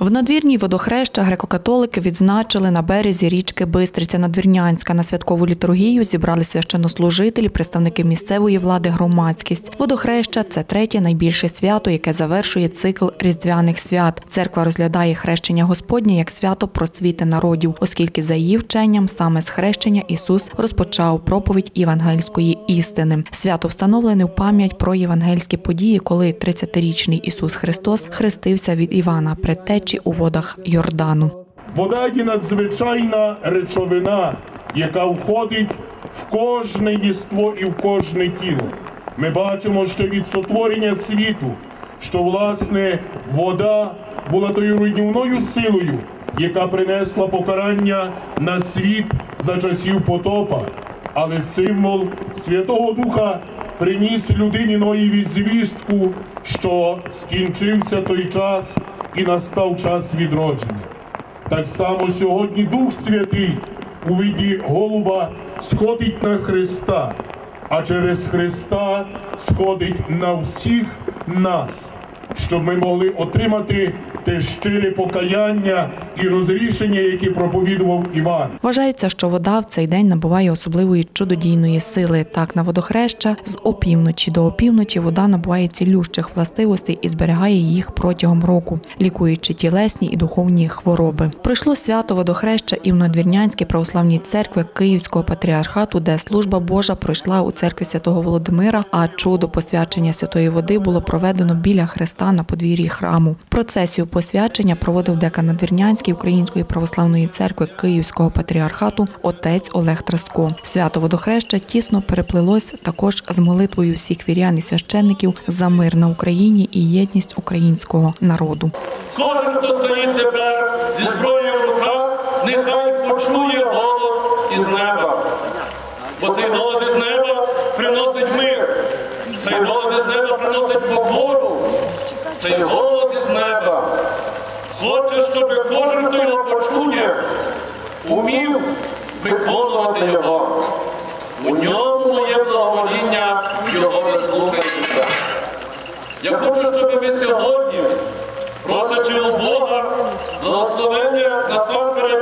В надвірній водохреща греко-католики відзначили на березі річки Бистриця Надвірнянська. На святкову літургію зібрали священнослужителі, представники місцевої влади, громадськість. Водохреща це третє найбільше свято, яке завершує цикл різдвяних свят. Церква розглядає хрещення Господнє як свято просвіти народів, оскільки за її вченням саме з хрещення Ісус розпочав проповідь євангельської істини. Свято встановлене в пам'ять про євангельські події, коли 30-річний Ісус Христос хрестився від Івана Предтечі у водах Йордану. Вода є надзвичайна речовина, яка входить в кожне єство і в кожне тіло. Ми бачимо ще від сотворення світу, що власне вода була тою руйнівною силою, яка принесла покарання на світ за часів потопа. Але символ Святого Духа приніс людині Ноєві звістку, що скінчився той час і настав час відродження. Так само сьогодні Дух Святий у виді голуба сходить на Христа, а через Христа сходить на всіх нас, щоб ми могли отримати те щире покаяння і розрішення, які проповідував Іван. Вважається, що вода в цей день набуває особливої чудодійної сили. Так, на водохреща з опівночі до опівночі вода набуває цілющих властивостей і зберігає їх протягом року, лікуючи тілесні і духовні хвороби. Пройшло свято водохреща і в Надвірнянській православній церкві Київського патріархату, де служба Божа пройшла у церкві святого Володимира, а чудо посвячення святої води було проведено біля хреста на подвір'ї храму. Процесію посвячення проводив декан Надвірнянської Української православної церкви Київського патріархату отець Олег Траско. Свято водохреща тісно переплилось також з молитвою всіх вірян і священників за мир на Україні і єдність українського народу. Кожен, хто стоїть тепер зі зброєю в руках, нехай почує голос із неба. Бо цей голос із неба приносить мир. Цей голос із неба приносить покору. Цей голос із неба хоче, щоб кожен, хто його почує, умів виконувати його. У ньому моє благовоління його вислухатися. Я хочу, щоб ми сьогодні, просячи у Бога благословення насамперед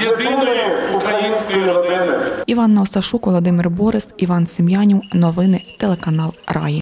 єдиної української родини. Іван Осташук, Володимир Борис, Іван Сем'янів. Новини телеканал Раї.